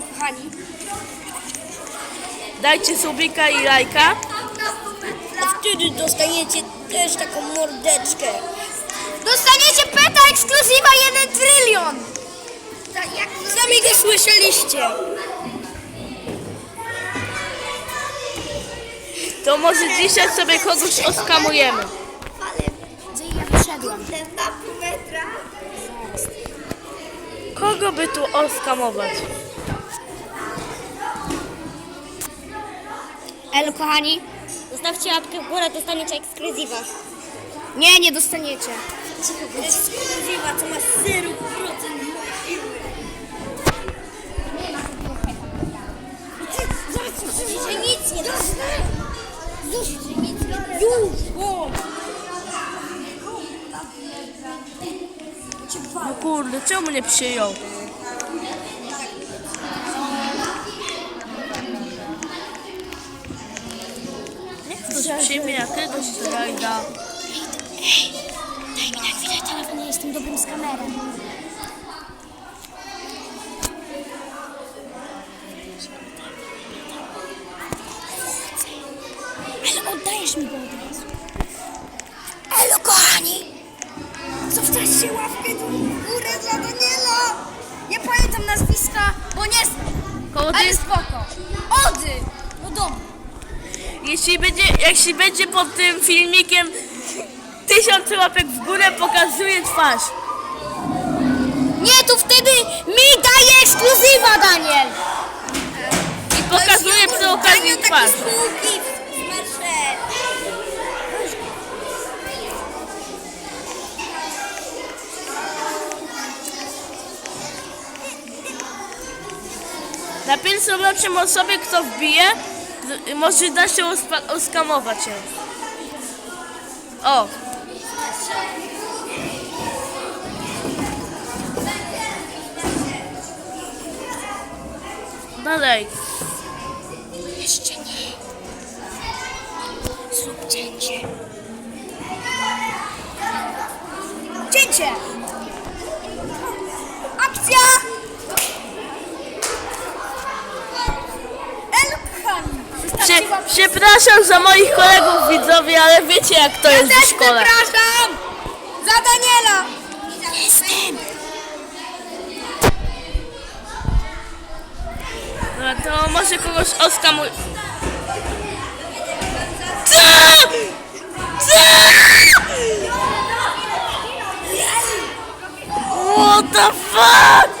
kochani. Dajcie subika i lajka. A wtedy dostaniecie też taką mordeczkę. Dostaniecie peta ekskluzywa 1 trylion. Sami go słyszeliście. To może dzisiaj sobie kogoś oskamujemy. Gdzie ja. Kogo by tu oskamować? Elo kochani. Zostawcie łapkę w górę, dostaniecie ekskluzywa. Nie, nie dostaniecie. Ekskluzywa, to ma 0% siły. Że nic nie dostanę. Już, nic nie Już, o. No kurde, czemu nie przyjął? Przyjmie jakiegoś slajda. Daj mi na chwilę telefon, ja jestem dobrym z kamerą. Ale oddajesz mi go od razu. Elo, kochani! Zostawcie łapkę w górę dla Daniela! Nie pamiętam nazwiska, bo nie znam. Koło Ale spoko. Ody! No domu. Jeśli, będzie, jeśli będzie pod tym filmikiem tysiąc łapek w górę, pokazuje twarz. Nie, to wtedy mi daje ekskluzywa, Daniel! I pokazuje przy okazji twarz. Na pierwszym rocznym osobie, kto wbije, z- może da się oskamować ją. O, dalej. Jeszcze nie. Zrób cięcie. Cięcie! Prze- przepraszam za moich kolegów widzowie, ale wiecie jak to jest w Też szkole. przepraszam! Za Daniela! Jestem! No to może kogoś oskamuj. Co? Co? What the fuck?